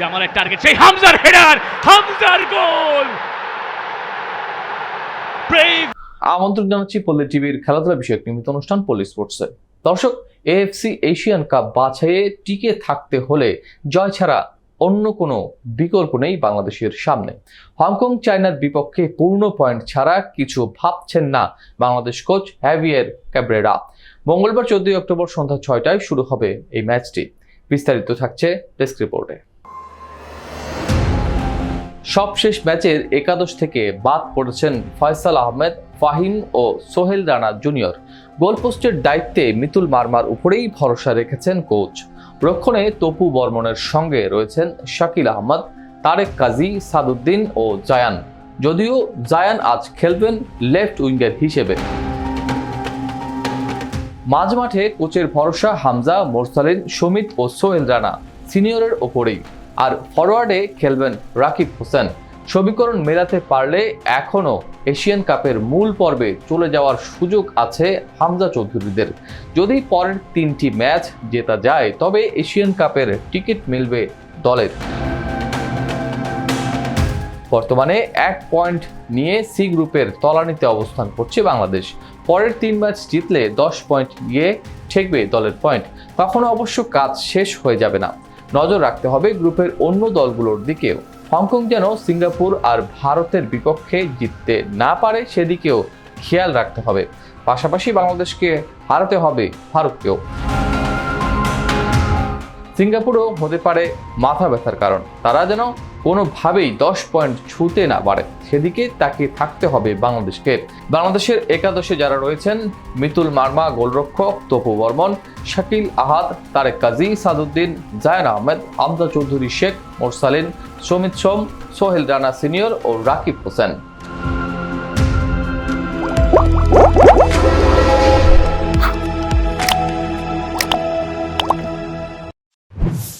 জামালের টার্গেট সেই হামজার হেডার হামজার গোল আমন্ত্রণ জানাচ্ছি পল্লী টিভির খেলাধুলা বিষয়ক নিয়মিত অনুষ্ঠান পল্লী স্পোর্টসে। দর্শক এএফসি এশিয়ান কাপ বাছাইয়ে টিকে থাকতে হলে জয় ছাড়া অন্য কোনো বিকল্প নেই বাংলাদেশের সামনে। হংকং, চায়নার বিপক্ষে পূর্ণ পয়েন্ট ছাড়া কিছু ভাবছেন না বাংলাদেশ কোচ হ্যাভিয়ার ক্যাব্রেরা। মঙ্গলবার চোদ্দই অক্টোবর সন্ধ্যা ছয়টায় শুরু হবে এই ম্যাচটি। বিস্তারিত থাকছে ডেস্ক রিপোর্টে। সবশেষ ম্যাচের একাদশ থেকে বাদ পড়েছেন ফয়সাল আহমেদ, ফাহিম ও সোহেল রানা জুনিয়র। গোলপোস্টের দায়িত্বে মিতুল মারমার উপরেই ভরসা রেখেছেন কোচ। রক্ষণে তপু বর্মনের সঙ্গে রয়েছেন শাকিল আহমদ, তারেক কাজী, সাদুদ্দিন ও জায়ান। যদিও জায়ান আজ খেলবেন লেফট উইঙ্গার হিসেবে। মাঝমাঠে কোচের ভরসা হামজা, মোরসালিন, সমিত ও সোহেল রানা সিনিয়রের ওপরেই। আর ফরওয়ার্ডে খেলবেন রাকিব হোসেন। সমীকরণ মেলাতে পারলে এখনও এশিয়ান কাপের মূল পর্বে চলে যাওয়ার সুযোগ আছে হামজা চৌধুরীদের। যদি পরের তিনটি ম্যাচ জেতা যায়, তবে এশিয়ান কাপের টিকিট মিলবে দলের। বর্তমানে এক পয়েন্ট নিয়ে সি গ্রুপের তলানিতে অবস্থান করছে বাংলাদেশ। পরের তিন ম্যাচ জিতলে দশ পয়েন্ট গিয়ে ঠেকবে দলের পয়েন্ট। তখনও অবশ্য কাজ শেষ হয়ে যাবে না। নজর রাখতে হবে গ্রুপের অন্য দলগুলোর দিকেও। হংকং যেন সিঙ্গাপুর আর ভারতের বিপক্ষে জিততে না পারে, সেদিকেও খেয়াল রাখতে হবে। পাশাপাশি বাংলাদেশকে হারাতে হবে ভারতকেও। সিঙ্গাপুরও হতে পারে মাথা ব্যথার কারণ। তারা যেন কোনোভাবেই দশ পয়েন্ট ছুঁতে না পারে, সেদিকে তাকে থাকতে হবে বাংলাদেশকে। বাংলাদেশের একাদশে যারা রয়েছেন, মিতুল মার্মা, গোলরক্ষক তপু বর্মন, শাকিল আহাদ, তারেক কাজী, সাদুদ্দিন, জায়ান আহমেদ আমজা চৌধুরী শেখ, মোরসালিন, সমিত সোম, সোহেল রানা সিনিয়র ও রাকিব হোসেন।